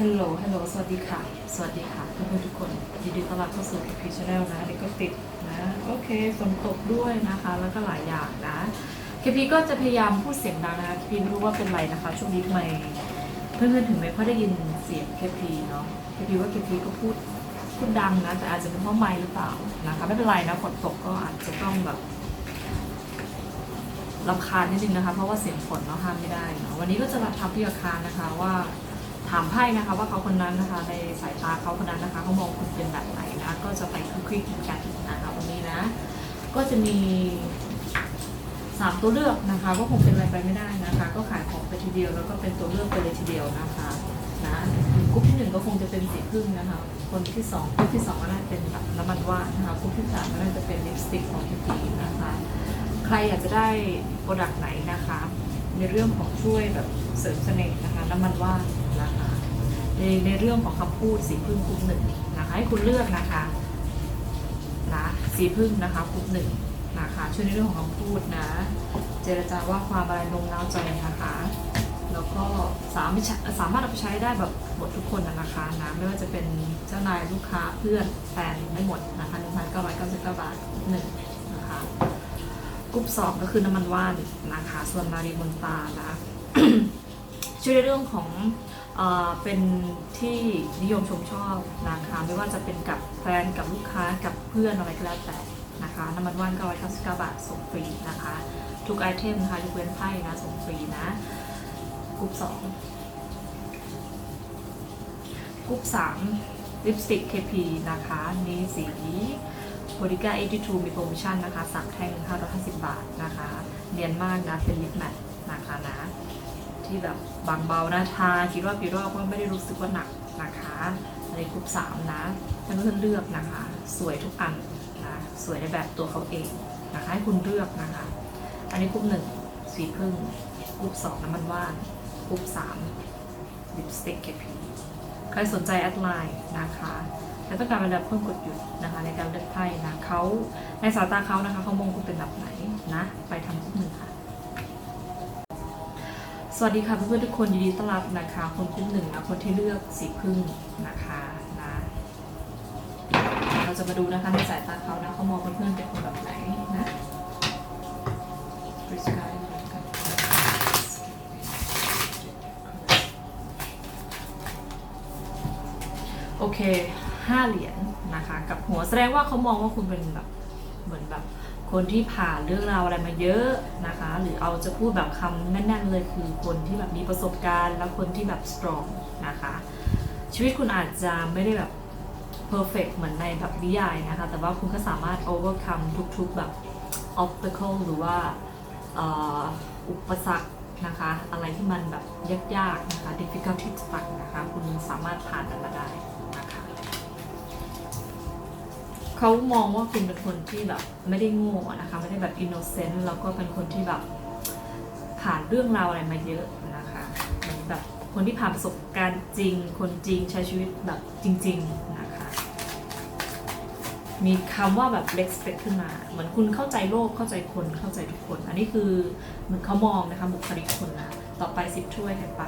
ฮัลโหล ฮัลโหล สวัสดีค่ะ สวัสดีค่ะเพื่อนทุกคนยินดีต้อนรับเข้าสู่พีชแนลนะเด็กก็ติดนะ โอเคฝนตกด้วยนะคะ แล้วก็หลายอย่างนะเคพีก็จะพยายามพูดเสียงดังนะคะเคพีไม่รู้ว่าเป็นไรนะคะ ช่วงนี้ทำไมเพื่อนๆถึงไม่ค่อยได้ยินเสียงเคพีเนาะเคพีว่าเคพีก็พูดพูดดังนะ แต่อาจจะเป็นเพราะไมค์หรือเปล่านะคะไม่เป็นไรนะฝนตกก็อาจจะต้องแบบรำคาญนิดนึงนะคะ เพราะว่าเสียงฝนเนาะห้ามไม่ได้เนาะวันนี้ก็จะมาทำพี่อาคารนะคะว่าามไพ่นะคะว่าเขาคนนั้นนะคะในสายตาเขาคนนั้นนะคะเขามองคุณเป็นแบบไหนนะ ก็จะไปคุยคุยกันนะคะวันนี้นะ ก็จะมีสามตัวเลือกนะคะก็คงเป็นอะไรไปไม่ได้นะคะ ก็ขายของไปทีเดียวแล้วก็เป็นตัวเลือกไปเลยทีเดียวนะคะนะกลุ่มที่หนึ่งก็คงจะเป็นสีพึ่งนะคะ คนที่สองกลุ่มที่สองก็น่าจะเป็นแบบน้ำมันว่านนะคะกลุ่มที่สามก็น่าจะเป็นลิปสติกของพีพีนะคะ ใครอยากจะได้โปรดักต์ไหนนะคะ ในเรื่องของช่วยแบบเสริมเสน่ห์นะคะ น้ำมันว่านนะคะ ในในเรื่องของคำพูดสีพึ่งกลุ่มหนึ่งนะคะให้คุณเลือกนะคะนะสีพึ่งนะคะกลุ่มหนึ่งนะคะช่วยในเรื่องของคำพูดนะ เจรจาว่าความอะไรนงน้าวใจนะคะแล้วก็สามารถสามารถเอาไปใช้ได้แบบหมดทุกคนนะคะนะไม่ว่าจะเป็นเจ้านายลูกค้าเพื่อนแฟนไม่หมดนะคะ1,999บเก้าบาทหนึ่งนะคะกลุ่มสองก็คือน้ำมันว่านนะคะ ส่วนมารีมนตานะช่วยในเรื่องของ เป็นที่นิยมชมชอบนะคะไม่ว่าจะเป็นกับแฟนกับลูกค้ากับเพื่อนอะไรก็แล้วแต่นะคะน้ำมันว่านก็ร้อยเก้าสิบเก้าบาทส่งฟรีนะคะ ทุกไอเทมนะคะยกเว้นไพ่นะส่งฟรีนะกลุ่มสองกลุ่มสามลิปสติก KP นะคะนี่สีโ o ดิก้า82มีโปรโมชั่นนะคะสามแท่ง550 บาทนะคะเนียนมากนะเป็นลิปแมทนะคะนะ ที่แบบบางเบานะทาคิดว่ากี่รอบก็ไม่ได้รู้สึกว่าหนักนะคะในกลุ่ม3นะเพื่อนเลือกนะคะ สวยทุกอันนะสวยในแบบตัวเขาเองนะคะให้คุณเลือกนะคะ อันนี้กลุ่มหนึ่งสีพึ่งกลุ่มสองน้ำมันว่านกลุ่มสามลิปสติกเคพีใครสนใจแอดไลน์นะคะและต้องการเวลาเพิ่มกดหยุดนะคะ ในการเลือกไพ่นะเขาในสายตาเขานะคะเขามองคุณเป็นแบบไหนนะ ไปทำคู่หนึ่งค่ะ สวัสดีค่ะเพื่อนๆทุกคนยินดีต้อนรับนะคะ คนคู่หนึ่งนะคนที่เลือกสีพึ่งนะคะนะเราจะมาดูนะคะในสายตาเขานะเขามองเพื่อนๆเป็นคนแบบไหนนะ Prescribe กันโอเคห้าเหรียญนะคะ กับหัวแสดงว่าเขามองว่าคุณเป็นแบบเหมือนแบบ คนที่ผ่านเรื่องราวอะไรมาเยอะนะคะ หรือเอาจะพูดแบบคำแน่นๆเลยคือคนที่แบบมีประสบการณ์ และคนที่แบบ strong นะคะ ชีวิตคุณอาจจะไม่ได้แบบ perfect เหมือนในแบบนิยายนะคะ แต่ว่าคุณก็สามารถ overcome ทุกๆแบบ obstacle หรือว่าอุปสรรคนะคะ อะไรที่มันแบบยากๆนะคะ difficulty ต่างนะคะ คุณสามารถผ่านมันมาได้ เขามองว่าคุณเป็นคนที่แบบไม่ได้โง่นะคะ ไม่ได้แบบอินโนเซนต์แล้วก็เป็นคนที่แบบผ่านเรื่องราวอะไรมาเยอะนะคะเหมือนแบบคนที่ผ่านประสบการณ์จริง คนจริงใช้ชีวิตแบบจริง ๆนะคะ มีคำว่าแบบ respect ขึ้นมา เหมือนคุณเข้าใจโลกเข้าใจคนเข้าใจทุกคน อันนี้คือเหมือนเขามองนะคะบุคลิกคุณนะต่อไปสิบถ้วยกันไป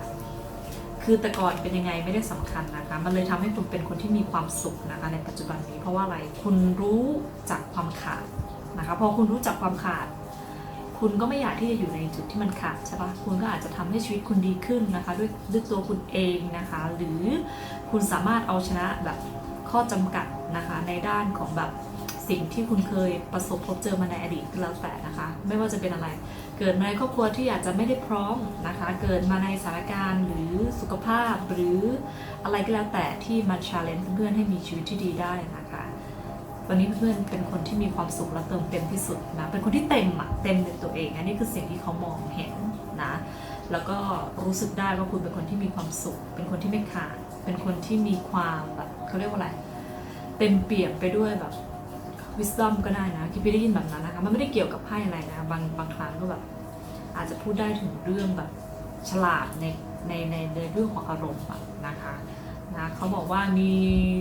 คือแต่ก่อนเป็นยังไงไม่ได้สำคัญนะคะ มันเลยทำให้คุณเป็นคนที่มีความสุขนะคะ ในปัจจุบันนี้เพราะว่าอะไรคุณรู้จักความขาดนะคะพอคุณรู้จักความขาด คุณก็ไม่อยากที่จะอยู่ในจุดที่มันขาดใช่ปะคุณก็อาจจะทำให้ชีวิตคุณดีขึ้นนะคะ ด้วยด้วยตัวคุณเองนะคะ หรือคุณสามารถเอาชนะแบบข้อจำกัดนะคะ ในด้านของแบบสิ่งที่คุณเคยประสบพบเจอมาในอดีตก็แล้วแต่นะคะ ไม่ว่าจะเป็นอะไร เกิดมาในครอบครัวที่อาจจะไม่ได้พร้อมนะคะ เกิดมาในสถานการณ์หรือสุขภาพหรืออะไรก็แล้วแต่ที่มาชาเลนจ์เพื่อนให้มีชีวิตที่ดีได้นะคะ วันนี้เพื่อนเป็นคนที่มีความสุขและเติมเต็มที่สุดนะ เป็นคนที่เต็มอะเต็มในตัวเอง อันนี้คือสิ่งที่เขามองเห็นนะ แล้วก็รู้สึกได้ว่าคุณเป็นคนที่มีความสุข เป็นคนที่ไม่ขาด เป็นคนที่มีความแบบเขาเรียกว่าอะไร เต็มเปี่ยมไปด้วยแบบ wisdom ก็ได้นะคิดพี่ได้ยินแบบนั้นนะคะ มันไม่ได้เกี่ยวกับไพ่อะไรนะ บางบางครั้งก็แบบ อาจจะพูดได้ถึงเรื่องแบบฉลาดในในในในเรื่องของอารมณ์นะคะนะเขาบอกว่ามี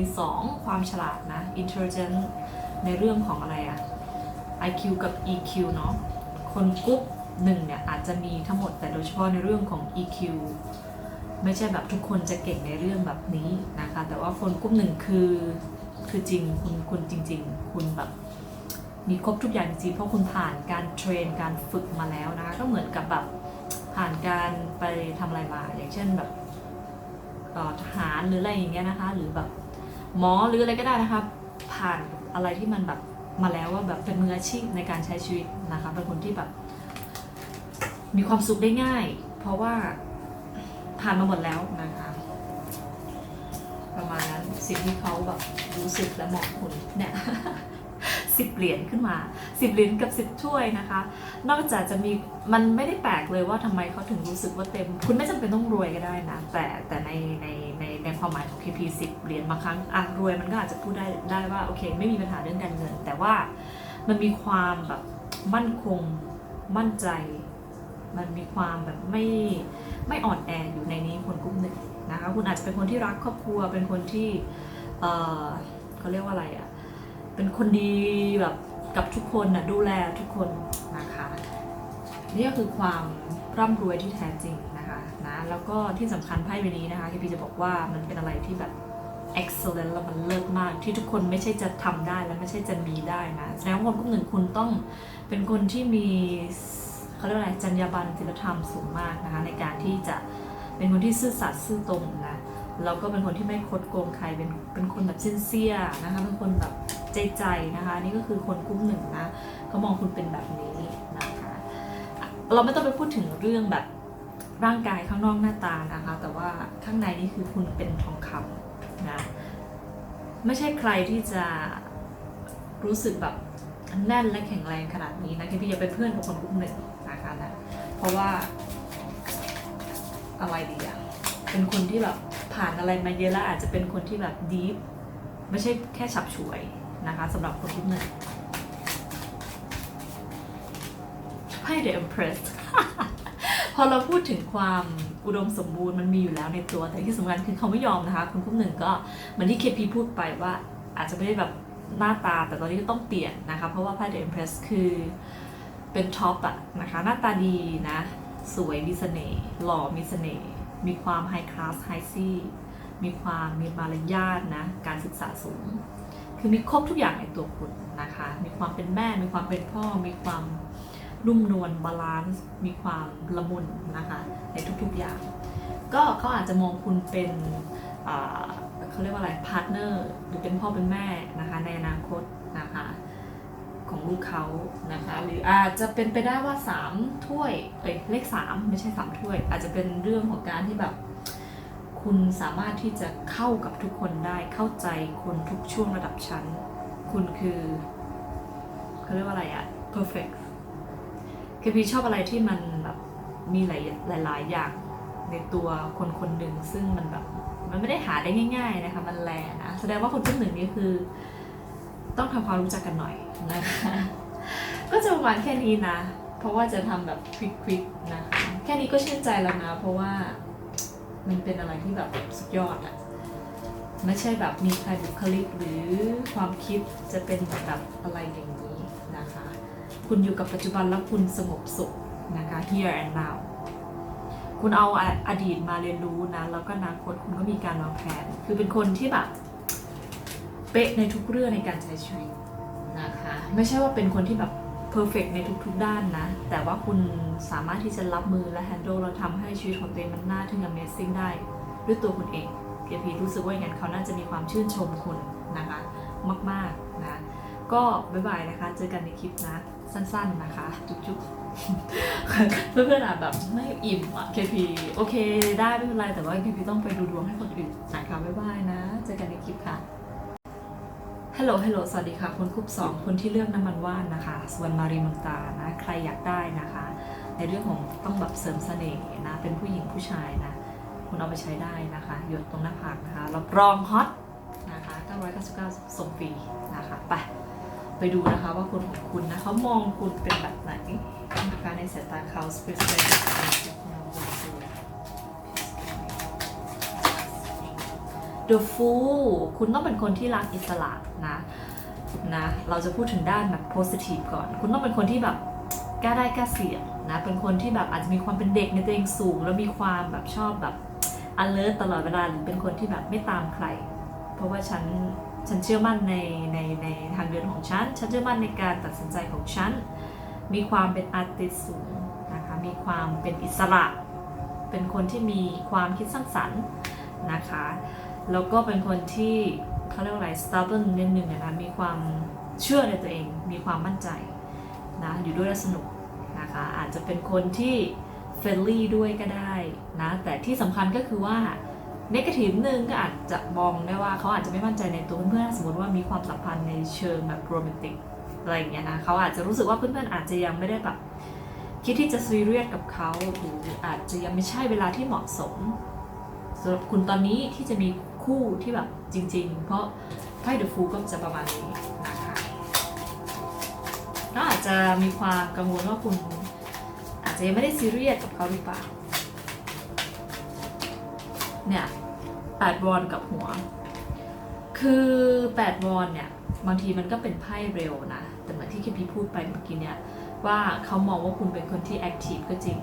2 ความฉลาดนะ intelligent ในเรื่องของอะไรอะ IQ กับ EQ เนาะคนกรุ๊ปหนึ่งเนี่ยอาจจะมีทั้งหมดแต่โดยเฉพาะในเรื่องของ EQ ไม่ใช่แบบทุกคนจะเก่งในเรื่องแบบนี้นะคะ แต่ว่าคนกลุ่มหนึ่งคือคือจริงคุณคุณจริง ๆ คุณแบบ มีครบทุกอย่างจริงๆเพราะคุณผ่านการเทรนการฝึกมาแล้วนะคะก็เหมือนกับแบบผ่านการไปทำอะไรมา อย่างเช่นแบบทหารหรืออะไรอย่างเงี้ยนะคะ หรือแบบหมอหรืออะไรก็ได้นะคะ ผ่านอะไรที่มันแบบมาแล้วว่าแบบเป็นมืออาชีพในการใช้ชีวิตนะคะเป็นคนที่แบบ มีความสุขได้ง่าย เพราะว่าผ่านมาหมดแล้วนะคะ ประมาณนั้นสิ่งที่เขาแบบรู้สึกและมองคุณเนี่ย สิบเหรียญขึ้นมาสิบเหรียญกับสิบถ้วยนะคะ นอกจากจะมีมันไม่ได้แปลกเลยว่าทำไมเขาถึงรู้สึกว่าเต็ม คุณไม่จำเป็นต้องรวยก็ได้นะ แต่แต่ในในในในความหมายของ KP 10 เหรียญบางครั้งอะรวยมันก็อาจจะพูดได้ได้ว่าโอเค ไม่มีปัญหาเรื่องการเงิน แต่ว่ามันมีความแบบมั่นคงมั่นใจ มันมีความแบบไม่ไม่อ่อนแออยู่ในนี้คนกลุ่มหนึ่งนะคะคุณอาจจะเป็นคนที่รักครอบครัวเป็นคนที่ เออเขาเรียกว่าอะไรอะ่ะ เป็นคนดีแบบกับทุกคนนะดูแลทุกคนนะคะ นี่ก็คือความร่ำรวยที่แท้จริงนะคะนะแล้วก็ที่สำคัญไพ่ใบนี้นะคะที่พี่จะบอกว่ามันเป็นอะไรที่แบบ excellent แล้วมันเลิศมากที่ทุกคนไม่ใช่จะทำได้และไม่ใช่จะมีได้นะแสดงว่าคนกลุ่มหนึ่งคุณต้องเป็นคนที่มีเขาเรียกว่าอะไรจรรยาบรรณศีลธรรมสูงมากนะคะในการที่จะเป็นคนที่ซื่อสัตย์ซื่อตรงนะแล้วก็เป็นคนที่ไม่คดโกงใครเป็นเป็นคนแบบเซียๆนะคะเป็นคนแบบ ใจใจนะคะ นี่ก็คือคนกลุ่มหนึ่งนะเขามองคุณเป็นแบบนี้นะคะเราไม่ต้องไปพูดถึงเรื่องแบบร่างกายข้างนอกหน้าตานะคะ แต่ว่าข้างในนี่คือคุณเป็นทองคำนะไม่ใช่ใครที่จะรู้สึกแบบแน่นและแข็งแรงขนาดนี้นะคือพี่จะเป็นเพื่อนกับคนกลุ่มหนึ่งนะคะนะเพราะว่าอะไรดีอะเป็นคนที่แบบผ่านอะไรมาเยอะแล้วอาจจะเป็นคนที่แบบดีฟไม่ใช่แค่ฉับฉวย นะคะสำหรับคนกลุ่มหนึ่งให้ The Empress พอเราพูดถึงความอุดมสมบูรณ์มันมีอยู่แล้วในตัว แต่ที่สำคัญคือเขาไม่ยอมนะคะ คุณกุ้มหนึ่งก็เหมือนที่เคพีพูดไปว่าอาจจะไม่ได้แบบหน้าตาแต่ตอนนี้ก็ต้องเปลี่ยนนะคะ เพราะว่าไพ่เดอะเอ็มเพรสคือเป็นท็อปอะนะคะ หน้าตาดีนะ สวยมีเสน่ห์หล่อมีเสน่ห์มีความไฮคลาสไฮซี่มีความมีมารยาทนะ การศึกษาสูง คือมีครบทุกอย่างในตัวคุณนะคะ มีความเป็นแม่ มีความเป็นพ่อ มีความนุ่มนวลบาลานซ์ มีความละมุนนะคะในทุกๆอย่าง ก็เขาอาจจะมองคุณเป็นเขาเรียกว่าอะไรพาร์ทเนอร์หรือเป็นพ่อเป็นแม่นะคะในอนาคตนะคะของลูกเขานะคะหรืออาจจะเป็นไปได้ว่า 3 ถ้วยเอ้ยเลข 3 ไม่ใช่ 3 ถ้วย อาจจะเป็นเรื่องของการที่แบบ คุณสามารถที่จะเข้ากับทุกคนได้เข้าใจคนทุกช่วงระดับชั้น คุณคือเขาเรียกว่าอะไรอะ perfect คือพี่ชอบอะไรที่มันแบบมีหลายหลาย ๆ อย่างในตัวคนคนหนึ่งซึ่งมันแบบมันไม่ได้หาได้ง่าย ๆนะคะ มันแลนะแสดงว่าคนที่หนึ่งนี้คือ ต้องทำความรู้จักกันหน่อยนะคะก็จะประมาณแค่นี้นะ เพราะว่าจะทำแบบควิกๆนะคะแค่นี้ก็ชื่นใจแล้วนะ เพราะว่า มันเป็นอะไรที่แบบสุดยอดอะไม่ใช่แบบมีใครบุคลิกหรือความคิดจะเป็นแบบอะไรอย่างนี้นะคะ คุณอยู่กับปัจจุบันแล้วคุณสงบสุขนะคะ here and now คุณเอาออดีตมาเรียนรู้นะ แล้วก็อนาคตคุณก็มีการวางแผน คือเป็นคนที่แบบเป๊ะในทุกเรื่องในการใช้ชีวิตนะคะ ไม่ใช่ว่าเป็นคนที่แบบ perfect ในทุกๆด้านนะ แต่ว่าคุณสามารถที่จะรับมือและ handle แล้วทำให้ชีวิตของตัวเองมันน่าทึ่ง amazing ได้ ด้วยตัวคุณเองเพียพีรู้สึกว่าอย่างนั้นเขาน่าจะมีความชื่นชมคุณนะคะ มากๆนะ ก็บ๊ายบายนะคะ เจอกันในคลิปนะ สั้นๆนะคะ จุ๊บๆ เพื่อนๆอาจแบบไม่อิ่มอะ KP โอเค ได้ไม่เป็นไรแต่ว่า KP ต้องไปดูดวงให้คนอื่นนะคะบ๊ายบายนะ เจอกันในคลิปค่ะ ฮัลโหล ฮัลโหล สวัสดีค่ะ คนคุปสองคนที่เลือกน้ำมันว่านนะคะสวนมารีมนตานะ ใครอยากได้นะคะ ในเรื่องของต้องแบบเสริมเสน่ห์นะ เป็นผู้หญิงผู้ชายนะ คุณเอาไปใช้ได้นะคะ หยดตรงหน้าผากนะคะ รับรองฮอตนะคะ999ส่งฟรีนะคะ ไป ไปดูนะคะว่าคนของคุณนะเขามองคุณเป็นแบบไหนนะคะในสายตาเขา Spirit The Fool คุณต้องเป็นคนที่รักอิสระนะนะ เราจะพูดถึงด้านแบบ positive ก่อน คุณต้องเป็นคนที่แบบกล้าได้กล้าเสี่ยงนะ เป็นคนที่แบบอาจจะมีความเป็นเด็กในตัวเองสูง แล้วมีความแบบชอบแบบ alert ตลอดเวลาหรือเป็นคนที่แบบไม่ตามใคร เพราะว่าฉันฉันเชื่อมั่นในในในทางเดินของฉัน ฉันเชื่อมั่นในการตัดสินใจของฉัน มีความเป็นอาร์ติสสูงนะคะ มีความเป็นอิสระ เป็นคนที่มีความคิดสร้างสรรค์นะคะ แล้วก็เป็นคนที่เขาเรียกว่าอะไร stubborn นิดนึงนะคะมีความเชื่อในตัวเอง มีความมั่นใจนะอยู่ด้วยแล้วสนุกนะคะอาจจะเป็นคนที่เฟรนลี่ด้วยก็ได้นะแต่ที่สำคัญก็คือว่านกาทีฟหนึ่งก็อาจจะมองได้ว่าเขาอาจจะไม่มั่นใจในตัวเพื่อนๆสมมติว่ามีความสัมพันธ์ในเชิงแบบโรแมนติกอะไรอย่างเงี้ยนะเขาอาจจะรู้สึกว่าเพื่อนๆอาจจะยังไม่ได้แบบคิดที่จะซีเรียสกับเขาหรืออาจจะยังไม่ใช่เวลาที่เหมาะสมสำหรับคุณตอนนี้ที่จะมี คู่ที่แบบจริง ๆ เพราะไพ่เดอะฟูก็จะประมาณนี้นะคะก็อาจจะมีความกังวลว่าคุณอาจจะยังไม่ได้ซีเรียสกับเขาหรือเปล่า เนี่ยแปดวอนกับหัว คือแปดวอนเนี่ยบางทีมันก็เป็นไพ่เร็วนะ แต่เหมือนที่เคพีพูดไปเมื่อกี้เนี่ยว่าเขามองว่าคุณเป็นคนที่แอคทีฟก็จริง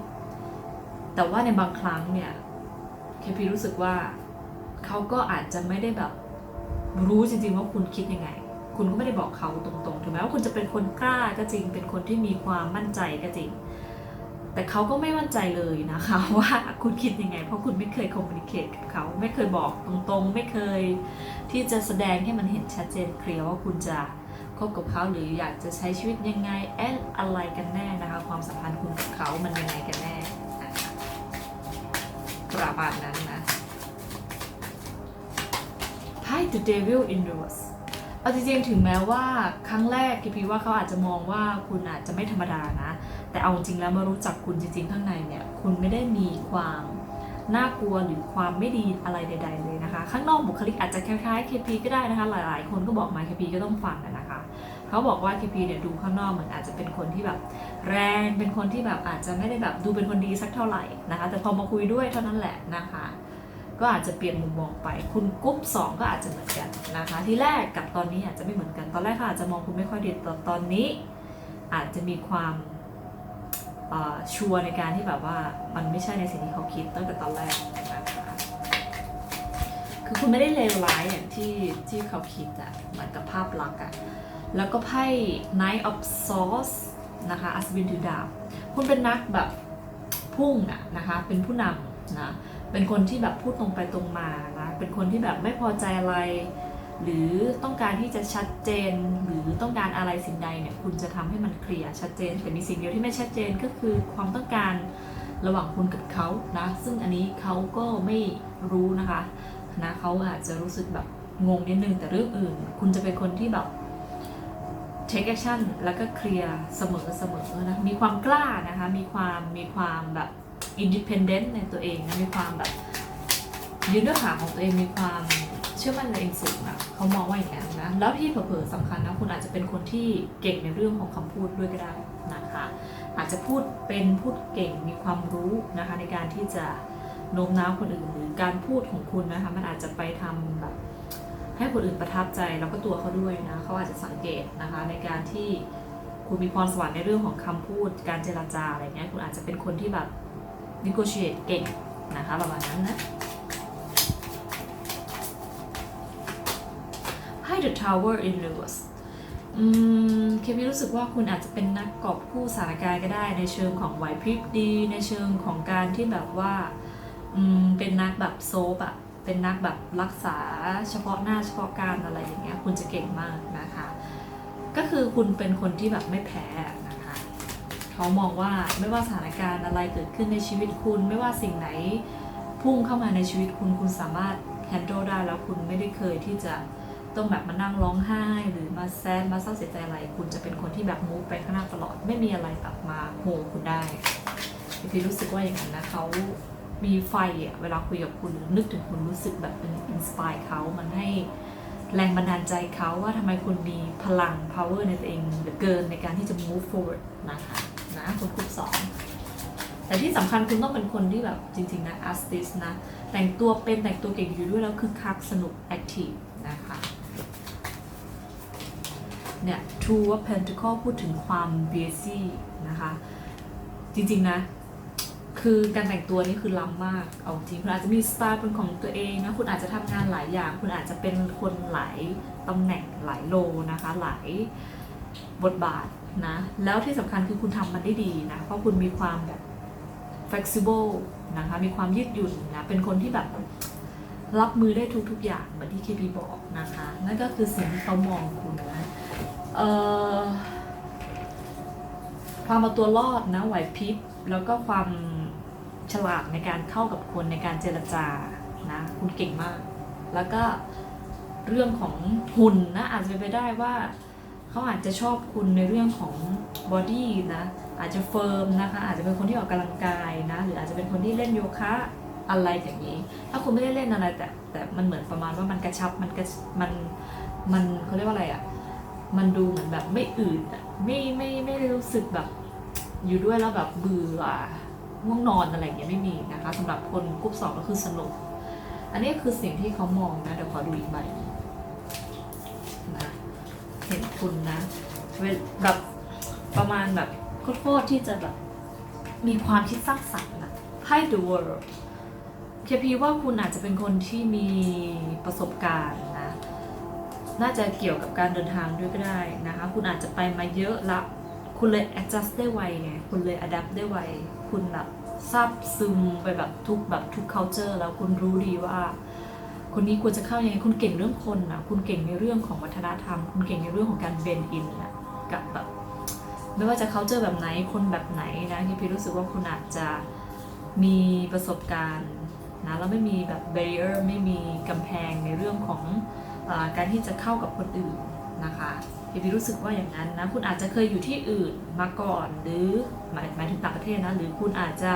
แต่ว่าในบางครั้งเนี่ยเคพีรู้สึกว่า เขาก็อาจจะไม่ได้แบบรู้จริงๆว่าคุณคิดยังไง คุณก็ไม่ได้บอกเขาตรงๆ ถึงแม้ว่าคุณจะเป็นคนกล้าก็จริง เป็นคนที่มีความมั่นใจก็จริง แต่เขาก็ไม่มั่นใจเลยนะคะว่าคุณคิดยังไง เพราะคุณไม่เคยคอมมูนิเคตกับเขา ไม่เคยบอกตรงๆ ไม่เคยที่จะแสดงให้มันเห็นชัดเจนเคลียร์ว่าคุณจะคบกับเขาหรืออยากจะใช้ชีวิตยังไงแอนอะไรกันแน่นะคะ ความสัมพันธ์คุณกับเขามันยังไงกันแน่ประมาณนั้นนะ ไพ่ The Devil in Reverse เอาจริงๆถึงแม้ว่าครั้งแรกกิพีว่าเขาอาจจะมองว่าคุณอาจจะไม่ธรรมดานะ แต่เอาจริงแล้วมารู้จักคุณจริงๆข้างในเนี่ยคุณไม่ได้มีความน่ากลัวหรือความไม่ดีอะไรใด ๆ เลยนะคะ ข้างนอกบุคลิกอาจจะคล้ายๆ KP ก็ได้นะคะหลายๆ คนก็บอกมา KP ก็ต้องฟังนะคะเขาบอกว่า KP เนี่ยดูข้างนอกเหมือนอาจจะเป็นคนที่แบบแรงเป็นคนที่แบบอาจจะไม่ได้แบบดูเป็นคนดีสักเท่าไหร่นะคะ แต่พอมาคุยด้วยเท่านั้นแหละนะคะ ก็อาจจะเปลี่ยนมุมมองไป คุณกรุ๊ปสองก็อาจจะเหมือนกันนะคะ ที่แรกกับตอนนี้อาจจะไม่เหมือนกัน ตอนแรกเขาอาจจะมองคุณไม่ค่อยดีแต่ตอนนี้ อาจจะมีความชัวร์ในการที่แบบว่ามันไม่ใช่ในสิ่งที่เขาคิดตั้งแต่ตอนแรกนะคะคือคุณไม่ได้เลวร้ายอย่างที่ที่เขาคิดอะเหมือนกับภาพลักษณ์อะแล้วก็ไพ่ Knight of Swords นะคะอัศวินถือดาบ คุณเป็นนักแบบพุ่งอะนะคะ เป็นผู้นำนะ เป็นคนที่แบบพูดตรงไปตรงมานะ เป็นคนที่แบบไม่พอใจอะไร หรือต้องการที่จะชัดเจน หรือต้องการอะไรสิ่งใดเนี่ย คุณจะทำให้มันเคลียร์ชัดเจน แต่มีสิ่งเดียวที่ไม่ชัดเจนก็คือความต้องการระหว่างคุณกับเขานะ ซึ่งอันนี้เขาก็ไม่รู้นะคะนะเขาอาจจะรู้สึกแบบงงนิดนึงแต่เรื่องอื่น คุณจะเป็นคนที่แบบ take action แล้วก็เคลียร์เสมอเสมอนะ มีความกล้านะคะ มีความมีความแบบ independent ในตัวเองนะมีความแบบยืนด้วยขาของตัวเองมีความเชื่อมั่นในตัวเองสูงอะเขามองว่าอย่างนั้นนะแล้วที่เผลอๆสำคัญนะคุณอาจจะเป็นคนที่เก่งในเรื่องของคำพูดด้วยก็ได้นะคะอาจจะพูดเป็นพูดเก่งมีความรู้นะคะในการที่จะโน้มน้าวคนอื่นหรือการพูดของคุณนะคะมันอาจจะไปทำแบบให้คนอื่นประทับใจแล้วก็ตัวเขาด้วยนะเขาอาจจะสังเกตนะคะในการที่คุณมีพรสวรรค์ในเรื่องของคำพูด การเจรจาอะไรเงี้ยคุณอาจจะเป็นคนที่แบบ negotiate เก่งนะคะประมาณนั้นนะให้ the tower in reverse อืมเคมีรู้สึกว่าคุณอาจจะเป็นนักกอบกู้สถานการณ์ก็ได้ ในเชิงของไหวพริบดี ในเชิงของการที่แบบว่าอืมเป็นนักแบบโซฟอะเป็นนักแบบรักษาเฉพาะหน้าเฉพาะการอะไรอย่างเงี้ยคุณจะเก่งมากนะคะ ก็คือคุณเป็นคนที่แบบไม่แพ้ เขามองว่าไม่ว่าสถานการณ์อะไรเกิดขึ้นในชีวิตคุณ ไม่ว่าสิ่งไหนพุ่งเข้ามาในชีวิตคุณคุณสามารถ handle ได้แล้วคุณไม่ได้เคยที่จะต้องแบบมานั่งร้องไห้ หรือมาแซดมาเศร้าเสียใจอะไร คุณจะเป็นคนที่แบบมูฟไปข้างหน้าตลอด ไม่มีอะไรแบบมาโหคุณได้พี่รู้สึกว่าอย่างนั้นนะเขามีไฟอะเวลาคุยกับคุณหรือนึกถึงคุณรู้สึกแบบเป็นอินสปายเขามันให้แรงบันดาลใจเขาว่าทำไมคุณมีพลัง power ในตัวเองเหลือเกินในการที่จะ move forward นะคะ นะคุณคุปสองแต่ที่สำคัญคุณต้องเป็นคนที่แบบจริงๆนะ artist นะ แต่งตัวเป็นแต่งตัวเก่งอยู่ด้วยแล้วคือคักสนุก active นะคะเนี่ย Two of Pentacle พูดถึงความ busy นะคะ จริงๆนะคคือการแต่งตัวนี่คือล้ำมาก เอาจริง คุณอาจจะมีสไตล์เป็นของตัวเองนะ คุณอาจจะทำงานหลายอย่าง คุณอาจจะเป็นคนหลายตำแหน่งหลายโลนะคะ หลายบทบาท นะแล้วที่สำคัญคือคุณทำมันได้ดีนะ เพราะคุณมีความแบบ flexible นะคะมีความยืดหยุ่นนะเป็นคนที่แบบรับมือได้ทุก ๆ อย่างเหมือนที่เคพีบอกนะคะ นั่นก็คือสิ่งที่เขามองคุณนะความเอาตัวรอดนะไหวพริบแล้วก็ความฉลาดในการเข้ากับคนในการเจรจานะคุณเก่งมาก แล้วก็เรื่องของหุ่นนะอาจจะไปได้ว่า เขาอาจจะชอบคุณในเรื่องของบอดี้นะอาจจะเฟิร์มนะคะอาจจะเป็นคนที่ออกกำลังกายนะหรืออาจจะเป็นคนที่เล่นโยคะอะไรอย่างนี้ ถ้าคุณไม่ได้เล่นอะไรแต่แต่มันเหมือนประมาณว่ามันกระชับมันกระมันมันเขาเรียกว่าอะไรอะ่ะมันดูเหมือนแบบไม่อืดไม่ไม่ไม่ได้รู้สึกแบบอยู่ด้วยแล้วแบบเบื่อง่วงนอนอะไรอย่างเงี้ยไม่มีนะคะสำหรับคนกรุ๊ปสองก็คือสนุก อันนี้คือสิ่งที่เขามองนะเดี๋ยวขอดูอีกใบ เห็นคุณนะแบบประมาณแบบโคตรที่จะแบบมีความคิดสร้างสรรค์นะให้ the world เคพีว่าคุณอาจจะเป็นคนที่มีประสบการณ์นะ น่าจะเกี่ยวกับการเดินทางด้วยก็ได้นะคะ คุณอาจจะไปมาเยอะละ คุณเลย adjust ได้ไวไง คุณเลย adapt ได้ไว คุณแบบซาบซึมไปแบบทุกแบบทุก culture แล้วคุณรู้ดีว่า คนนี้ควรจะเข้ายังไงคุณเก่งเรื่องคนนะคุณเก่งในเรื่องของวัฒนธรรม คุณเก่งในเรื่องของการเบนอินนะกับแบบไม่ว่าจะ culture แบบไหนคนแบบไหนนะที่พี่รู้สึกว่าคุณอาจจะมีประสบการณ์นะแล้วไม่มีแบบ barrier ไม่มีกำแพงในเรื่องของอการที่จะเข้ากับคนอื่นนะคะพี่พี่รู้สึกว่าอย่างนั้นนะคุณอาจจะเคยอยู่ที่อื่นมาก่อน หรือหมายหมายถึงต่างประเทศนะหรือคุณอาจจะ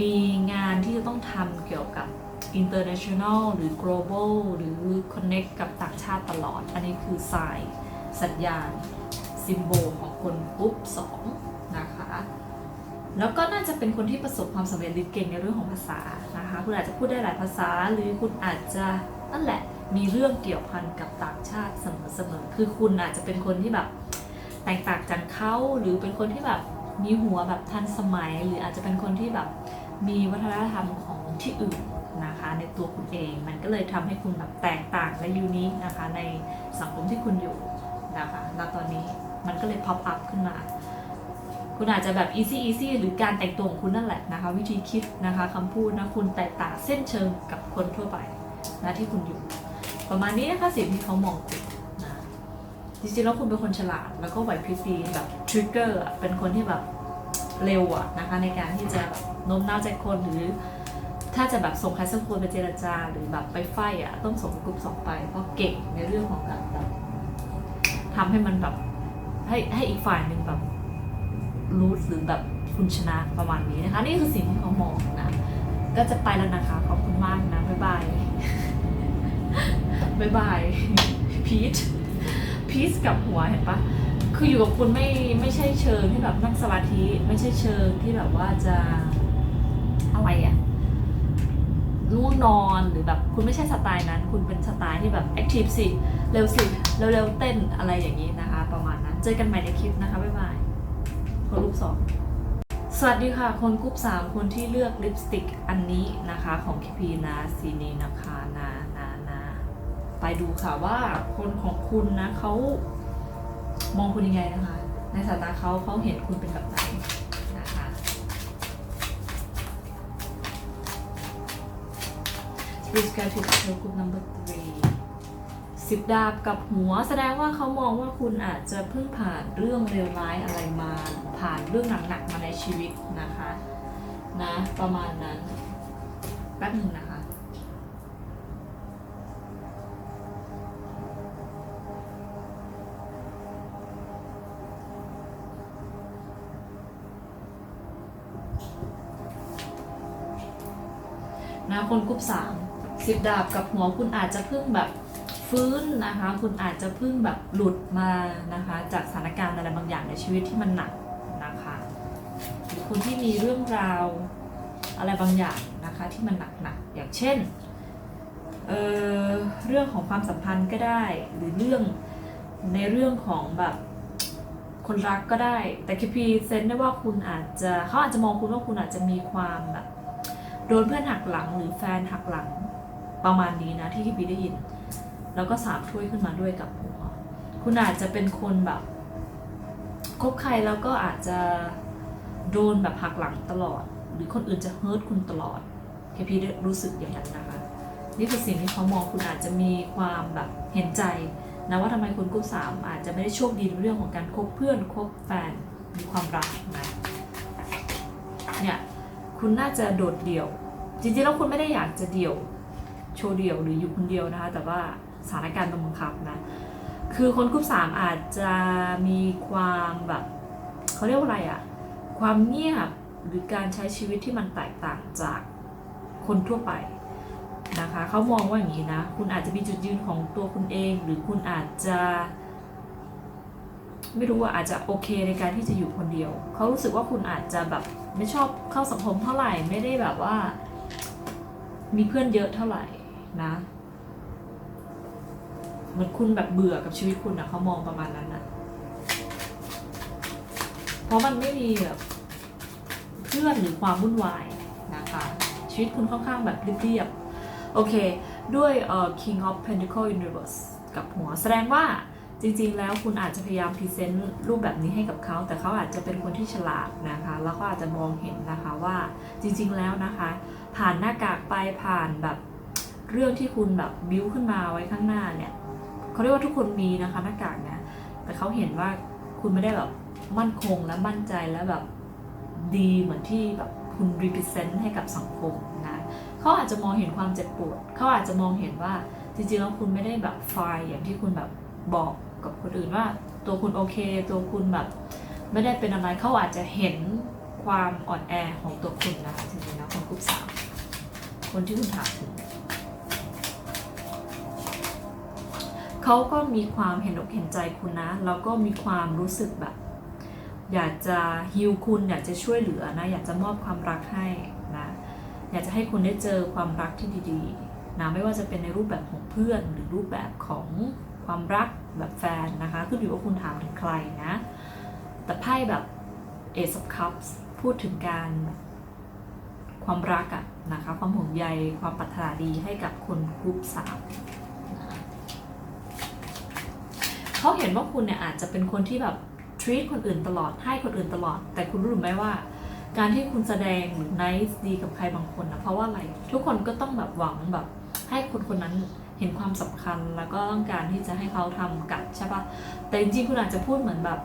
มีงานที่จะต้องทำเกี่ยวกับ international หรือ global หรือ connect กับต่างชาติตลอด อันนี้คือ sign สัญญาณ ซิมโบลของคนกรุ๊ปสองนะคะ แล้วก็น่าจะเป็นคนที่ประสบความสำเร็จหรือเก่งในเรื่องของภาษานะคะ คุณอาจจะพูดได้หลายภาษาหรือคุณอาจจะนั่นแหละมีเรื่องเกี่ยวพันกับต่างชาติเสมอๆ คือคุณอาจจะเป็นคนที่แบบแตกต่างจากเขาหรือเป็นคนที่แบบมีหัวแบบทันสมัย หรืออาจจะเป็นคนที่แบบมีวัฒนธรรมของที่อื่น ในตัวคุณเอง มันก็เลยทำให้คุณแบบแตกต่างและยูนิคนะคะ ในสังคมที่คุณอยู่นะคะณตอนนี้มันก็เลย pop up ขึ้นมา คุณอาจจะแบบ easy easy หรือการแต่งตัวของคุณนั่นแหละนะคะ วิธีคิดนะคะคำพูดนะคุณแตกต่างเส้นเชิงกับคนทั่วไปนะที่คุณอยู่ ประมาณนี้นะคะสิ่งที่เขามองคุณนะจริงๆแล้วคุณเป็นคนฉลาด แล้วก็ไหวพริบดีแบบทริกเกอร์เป็นคนที่แบบเร็วอะนะคะในการที่จะแบบโน้มน้าวใจคนหรือ ถ้าจะแบบส่งใครสักคนไปเจรจาหรือแบบไปไฟอะต้องส่งกลุ่มสองไปเพราะเก่งในเรื่องของการแบบทำให้มันแบบให้ให้อีกฝ่ายหนึ่งแบบรู้หรือแบบคุณชนะประมาณนี้นะคะ นี่คือสิ่งที่เขามองนะ ก็จะไปแล้วนะคะ ขอบคุณมากนะ บ๊ายบายบ๊ายบายพีทพีทกับหัวเห็นปะคืออยู่กับคุณไม่ไม่ใช่เชิงที่แบบนั่งสมาธิ ไม่ใช่เชิงที่แบบว่าจะอะไรอะ ง่วงนอนหรือแบบคุณไม่ใช่สไตล์นั้น คุณเป็นสไตล์ที่แบบแอคทีฟสิ เร็วสิ เร็วๆเต้นอะไรอย่างนี้นะคะ ประมาณนั้น เจอกันใหม่ในคลิปนะคะ บ๊ายบาย คนรูปสองสวัสดีค่ะ คนกรุ๊ปสามคนที่เลือกลิปสติกอันนี้นะคะของคิพีนะสีนีนะคะนะนะนะไปดูค่ะว่าคนของคุณนะเขามองคุณยังไงนะคะ ในสายตาเขาเขาเห็นคุณเป็นแบบไหนนะคะ Please go to the group number three สิบดาบกับหัวแสดงว่าเขามองว่าคุณอาจจะเพิ่งผ่านเรื่องเลวร้ายอะไรมา ผ่านเรื่องหนักๆมาในชีวิตนะคะนะประมาณนั้นแป๊บหนึ่งนะคะนะคนกรุ๊ปสาม สิบดาบกับหัวคุณอาจจะเพิ่งแบบฟื้นนะคะ คุณอาจจะเพิ่งแบบหลุดมานะคะ จากสถานการณ์อะไรบางอย่างในชีวิตที่มันหนักนะคะหรือคุณที่มีเรื่องราวอะไรบางอย่างนะคะที่มันหนักๆอย่างเช่นเเรื่องของความสัมพันธ์ก็ได้ หรือเรื่องในเรื่องของแบบคคนรักก็ได้ แต่คิพีเซนได้ว่าคุณอาจจะเขาอาจจะมองคุณว่าคุณอาจจะมีความแบบโดนเพื่อนหักหลังหรือแฟนหักหลัง ประมาณนี้นะที่คิพีได้ยิน แล้วก็สามถ้วยขึ้นมาด้วยกับหัว คุณอาจจะเป็นคนแบบคบใครแล้วก็อาจจะโดนแบบหักหลังตลอด หรือคนอื่นจะเฮิร์ตคุณตลอดเคพีได้รู้สึกอย่างนั้นนะคะ นี่คือสิ่งที่เขามองคุณอาจจะมีความแบบเห็นใจนะว่าทำไมคุณกรุ๊ปสามอาจจะไม่ได้โชคดีในเรื่องของการคบเพื่อนคบแฟนมีความรักนะเนี่ยคุณน่าจะโดดเดี่ยว จริงๆแล้วคุณไม่ได้อยากจะเดี่ยว โชว์เดี่ยวหรืออยู่คนเดียวนะคะ แต่ว่าสถานการณ์บังคับนะ คือคนกรุ๊ปสามอาจจะมีความแบบเขาเรียกว่าอะไรอะความเงียบหรือการใช้ชีวิตที่มันแตกต่างจากคนทั่วไปนะคะเขามองว่าอย่างนี้นะ คุณอาจจะมีจุดยืนของตัวคุณเอง หรือคุณอาจจะ ไม่รู้ว่าอาจจะโอเคในการที่จะอยู่คนเดียว เขารู้สึกว่าคุณอาจจะแบบไม่ชอบเข้าสังคมเท่าไหร่ไม่ได้แบบว่า มีเพื่อนเยอะเท่าไหร่ นะ เหมือนคุณแบบเบื่อกับชีวิตคุณอะเขามองประมาณนั้นอะเพราะมันไม่มีแบบเพื่อนหรือความวุ่นวายนะคะ ชีวิตคุณค่อนข้างแบบเรียบๆโอเค ด้วยเอ่อ King of Pentacle Universe กับหัวแสดงว่าจริงๆ แล้วคุณอาจจะพยายามพรีเซนต์รูปแบบนี้ให้กับเขา แต่เขาอาจจะเป็นคนที่ฉลาดนะคะ แล้วก็อาจจะมองเห็นนะคะว่าจริงๆ แล้วนะคะ ผ่านหน้ากากไปผ่านแบบ เรื่องที่คุณแบบบิ้วขึ้นมาไว้ข้างหน้าเนี่ยเขาเรียกว่าทุกคนมีนะคะหน้ากากนะแต่เขาเห็นว่าคุณไม่ได้แบบมั่นคงและมั่นใจและแบบดีเหมือนที่แบบคุณ represent ให้กับสังคมนะเขาอาจจะมองเห็นความเจ็บปวดเขาอาจจะมองเห็นว่าจริงๆแล้วคุณไม่ได้แบบไฟอย่างที่คุณแบบบอกกับคนอื่นว่า ตัวคุณโอเค ตัวคุณแบบ ไม่ได้เป็นอะไรเขาอาจจะเห็นความอ่อนแอของตัวคุณนะคะจริงๆแล้วคนกลุ่มสามคนที่คุณถามถึง เขาก็มีความเห็นอกเห็นใจคุณนะ แล้วก็มีความรู้สึกแบบ อยากจะฮิวคุณอยากจะช่วยเหลือนะ อยากจะมอบความรักให้นะ อยากจะให้คุณได้เจอความรักที่ดีๆนะไม่ว่าจะเป็นในรูปแบบของเพื่อน หรือรูปแบบของความรักแบบแฟนนะคะขึ้นอยู่ว่าคุณถามถึงใครนะ แต่ไพ่แบบ Ace of Cups พูดถึงการความรักอะนะคะความห่วงใยความปรารถนาดีให้กับคนกลุ่มสามนะคะ เขาเห็นว่าคุณเนี่ยอาจจะเป็นคนที่แบบ treat คนอื่นตลอดให้คนอื่นตลอด แต่คุณรู้หรือไม่ว่า การที่คุณแสดงหรือ nice ดีกับใครบางคนนะเพราะว่าอะไรทุกคนก็ต้องแบบหวังแบบ ให้คนคนนั้นเห็นความสำคัญแล้วก็ต้องการที่จะให้เขาทำกับใช่ปะแต่จริงๆคุณอาจจะพูดเหมือนแบบ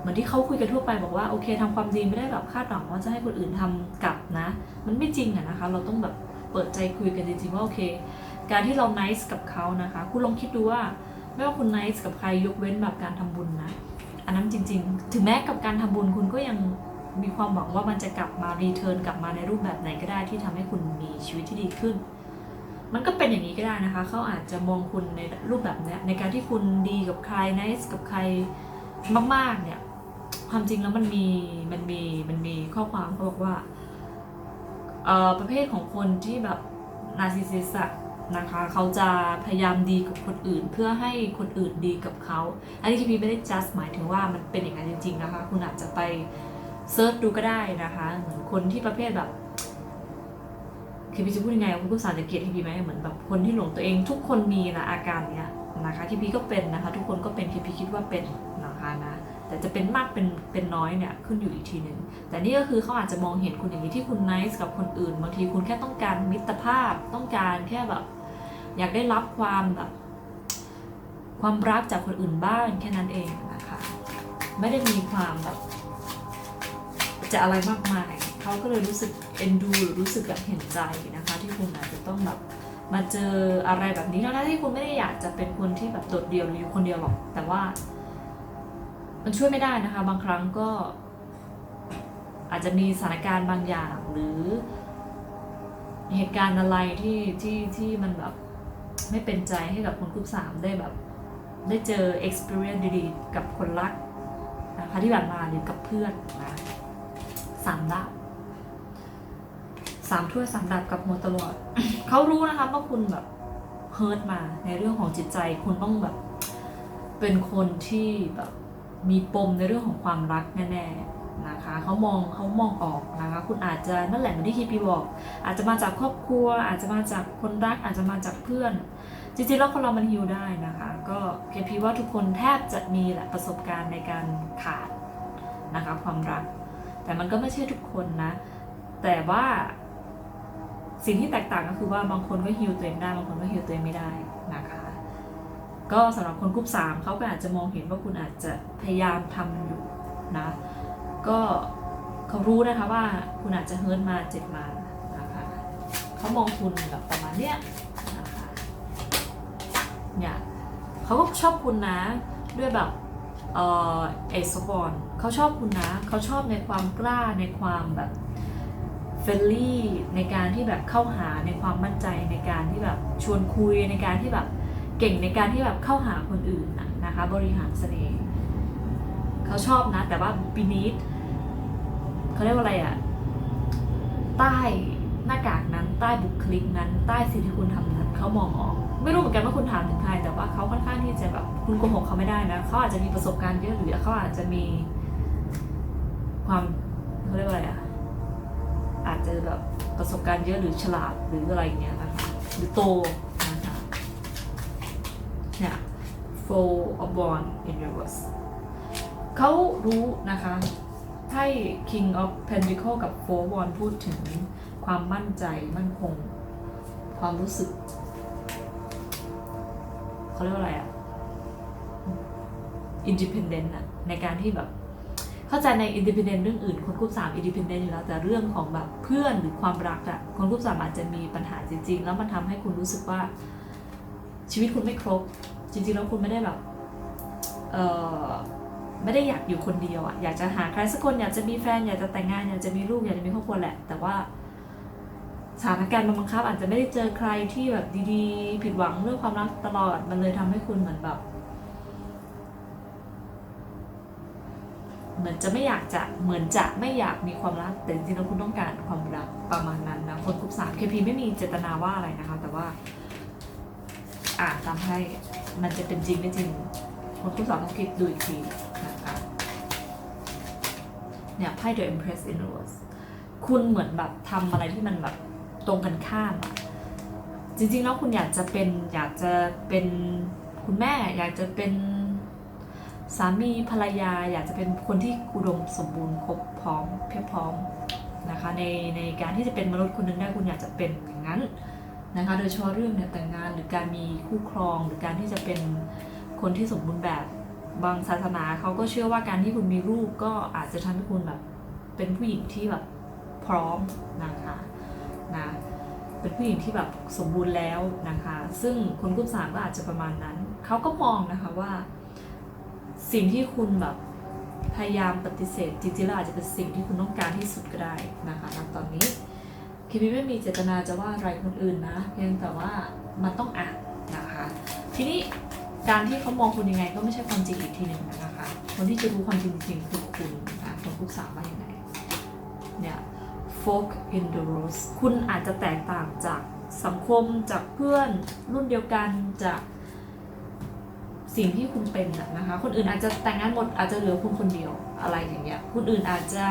เหมือนที่เขาคุยกันทั่วไปบอกว่าโอเคทำความดีไม่ได้แบบคาดหวังว่าจะให้คนอื่นทำกับนะ มันไม่จริงอะนะคะ เราต้องแบบเปิดใจคุยกันจริงๆว่าโอเค การที่เรา nice กับเขานะคะ คุณลองคิดดูว่า ไม่ว่าคุณ nice กับใครยกเว้นแบบการทำบุญนะ อันนั้นจริง ๆ ถึงแม้กับการทำบุญคุณก็ยังมีความหวังว่ามันจะกลับมารีเทิร์นกลับมาในรูปแบบไหนก็ได้ที่ทำให้คุณมีชีวิตที่ดีขึ้น มันก็เป็นอย่างนี้ก็ได้นะคะ เขาอาจจะมองคุณในรูปแบบนี้ในการที่คุณดีกับใคร nice กับใครมากๆเนี่ย ความจริงแล้วมันมีมันมีมันมีข้อความเขาบอกว่าเอ่อประเภทของคนที่แบบนาซิสซิสอะ นะคะ เขาจะพยายามดีกับคนอื่น เพื่อให้คนอื่นดีกับเขา อันนี้คีพีไม่ได้ just หมายถึงว่ามันเป็นอย่างนั้นจริง ๆ นะคะ คุณอาจจะไปเซิร์ชดูก็ได้นะคะเหมือนคนที่ประเภทแบบคีพีจะพูดยังไงคุณผู้สารจะเกลียดคีพีไหมเหมือนแบบคนที่หลงตัวเองทุกคนมีนะอาการเนี้ยนะคะคีพีก็เป็นนะคะ ทุกคนก็เป็นคีพีคิดว่าเป็นนะคะนะแต่จะเป็นมากเป็นเป็นน้อยเนี่ยขึ้นอยู่อีกทีหนึ่งแต่นี่ก็คือเขาอาจจะมองเห็นคุณอย่างนี้ที่คุณไนส์กับคนอื่นบางทีคุณแค่ต้องการมิตรภาพต้องการแค่แบบ อยากได้รับความแบบความรักจากคนอื่นบ้างแค่นั้นเองนะคะ ไม่ได้มีความแบบ จะอะไรมากมาย เขาก็เลยรู้สึกเอ็นดูหรือรู้สึกแบบเห็นใจนะคะ ที่คุณอาจจะต้องแบบมาเจออะไรแบบนี้ทั้งๆที่คุณไม่ได้อยากจะเป็นคนที่แบบโดดเดี่ยวหรืออยู่คนเดียวหรอก แต่ว่า มันช่วยไม่ได้นะคะ บางครั้งก็ อาจจะมีสถานการณ์บางอย่างหรือเหตุการณ์อะไรที่ที่ที่มันแบบ ไม่เป็นใจให้กับคนกลุ่มสามได้แบบ ได้เจอ experience ดีๆ กับคนรักนะคะที่ผ่านมาหรือกับเพื่อนนะสามดาบสามถ้วยสามดาบกับหัวตลอดเขารู้นะคะว่าคุณแบบเฮิร์ตมาในเรื่องของจิตใจคุณต้องแบบ เป็นคนที่แบบมีปมในเรื่องของความรักแน่ๆนะคะเขามองเขามองออกนะคะ คุณอาจจะนั่นแหละเหมือนที่คีปีบอก อาจจะมาจากครอบครัว อาจจะมาจากคนรัก อาจจะมาจากเพื่อน จริงๆแล้วคนเรามันฮิวได้นะคะ ก็เคพีว่าทุกคนแทบจะมีแหละประสบการณ์ในการขาดนะคะความรัก แต่มันก็ไม่ใช่ทุกคนนะ แต่ว่าสิ่งที่แตกต่างก็คือว่าบางคนก็ฮิวตัวเองได้บางคนก็ฮิวตัวเองไม่ได้นะคะ ก็สำหรับคนกลุ่มสามเขาก็อาจจะมองเห็นว่าคุณอาจจะพยายามทำอยู่นะ ก็เขารู้นะคะว่าคุณอาจจะเฮิร์ตมาเจ็บมานะคะเขามองคุณแบบประมาณเนี้ยนะคะ เนี่ยเขาก็ชอบคุณนะด้วยแบบเออเอสบอลเขาชอบคุณนะเขาชอบในความกล้าในความแบบเฟรนลี่ในการที่แบบเข้าหาในความมั่นใจในการที่แบบชวนคุยในการที่แบบเก่งในการที่แบบเข้าหาคนอื่นน่ะนะคะ บริหารเสน่ห์เขาชอบนะ แต่ว่า beneath เขาเรียกว่าอะไรอะใต้หน้ากากนั้นใต้บุคลิกนั้น ใต้สิ่งที่คุณทำนั้นเขามองออก ไม่รู้เหมือนกันว่าคุณถามถึงใคร แต่ว่าเขาค่อนข้างที่จะแบบคุณโกหกเขาไม่ได้นะเขาอาจจะมีประสบการณ์เยอะหรือเขาอาจจะมี ความเขาเรียกว่าอะไรอะอาจจะแบบประสบการณ์เยอะหรือฉลาดหรืออะไรอย่างเงี้ยนะคะหรือโตนะคะเนี่ย four of one in reverse เขารู้นะคะไพ่ King of Pentacle กับ Four of Wands พูดถึงความมั่นใจมั่นคง ความรู้สึก เขาเรียกว่าอะไรอะ independent อะในการที่แบบ เข้าใจใน independent เรื่องอื่น คนกลุ่มสาม independent อยู่แล้วแต่เรื่องของแบบเพื่อนหรือความรักอะคนกลุ่มสามอาจจะมีปัญหาจริง ๆ แล้วมันทำให้คุณรู้สึกว่า ชีวิตคุณไม่ครบ จริง ๆ แล้วคุณไม่ได้แบบเออไม่ได้อยากอยู่คนเดียวอะอยากจะหาใครสักคนอยากจะมีแฟนอยากจะแต่งงานอยากจะมีลูกอยากจะมีครอบครัวแหละ แต่ว่า สถานการณ์มันบังคับ อาจจะไม่ได้เจอใครที่แบบดีๆ ผิดหวังเรื่องความรักตลอด มันเลยทำให้คุณเหมือนแบบ เหมือนจะไม่อยากจะเหมือนจะไม่อยากมีความรัก แต่จริงๆแล้วคุณต้องการความรักประมาณนั้นนะคนกลุ่มสามเคพีไม่มีเจตนาว่าอะไรนะคะ แต่ว่า อ่านตามให้มันจะเป็นจริงไม่จริง คนที่สองต้องคิดดูอีกทีนะคะเนี่ยไพ่ The Empress in Reverse คุณเหมือนแบบทำอะไรที่มันแบบ ตรงกันข้ามจริงๆแล้วคุณอยากจะเป็นอยากจะเป็นคุณแม่ อยากจะเป็นสามีภรรยา อยากจะเป็นคนที่อุดมสมบูรณ์ครบพร้อมเพียบพร้อมนะคะในในการที่จะเป็นมนุษย์คนหนึ่งได้คุณอยากจะเป็นอย่างนั้นนะคะโดยเฉพาะเรื่องเนี่ยแต่งงานหรือการมีคู่ครองหรือการที่จะเป็นคนที่สมบูรณ์แบบบางศาสนาเขาก็เชื่อว่าการที่คุณมีลูกก็อาจจะทำให้คุณแบบเป็นผู้หญิงที่แบบพร้อมนะคะ นะเป็นผู้หญิงที่แบบสมบูรณ์แล้วนะคะ ซึ่งคนกลุ่มสามก็อาจจะประมาณนั้น เขาก็มองนะคะว่า สิ่งที่คุณแบบพยายามปฏิเสธจริงๆแล้วอาจจะเป็นสิ่งที่คุณต้องการที่สุดก็ได้นะคะณตอนนี้คิมไม่มีเจตนาจะว่าอะไรคนอื่นนะ เพียงแต่ว่ามันต้องอ่านนะคะ ทีนี้การที่เขามองคุณยังไงก็ไม่ใช่ความจริงอีกทีหนึ่งนะคะ คนที่จะรู้ความจริงจริงคือคุณนะคนทุกสามว่ายังไงเนี่ย folk in the rose คุณอาจจะแตกต่างจากสังคมจากเพื่อนรุ่นเดียวกันจากสิ่งที่คุณเป็นน่ะนะคะ คนอื่นอาจจะแต่งงานหมดอาจจะเหลือคุณคนเดียวอะไรอย่างเงี้ย คนอื่นอาจจะ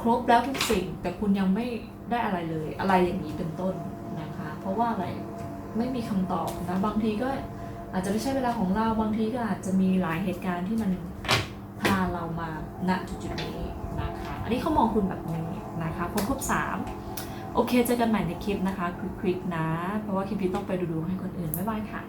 ครบแล้วทุกสิ่ง แต่คุณยังไม่ได้อะไรเลย อะไรอย่างนี้เป็นต้นนะคะ เพราะว่าอะไรไม่มีคำตอบนะบางทีก็อาจจะไม่ใช่เวลาของเราบางทีก็อาจจะมีหลายเหตุการณ์ที่มันพาเรามาณจุดจุดๆนี้นะคะ นนี้เขามองคุณแบบนี้นะคะคนครบสามโอเคเจอกันใหม่ในคลิปนะคะคลิกนะ เพราะว่าคลิปนี้ต้องไปดูๆให้คนอื่น บ๊ายบายค่ะ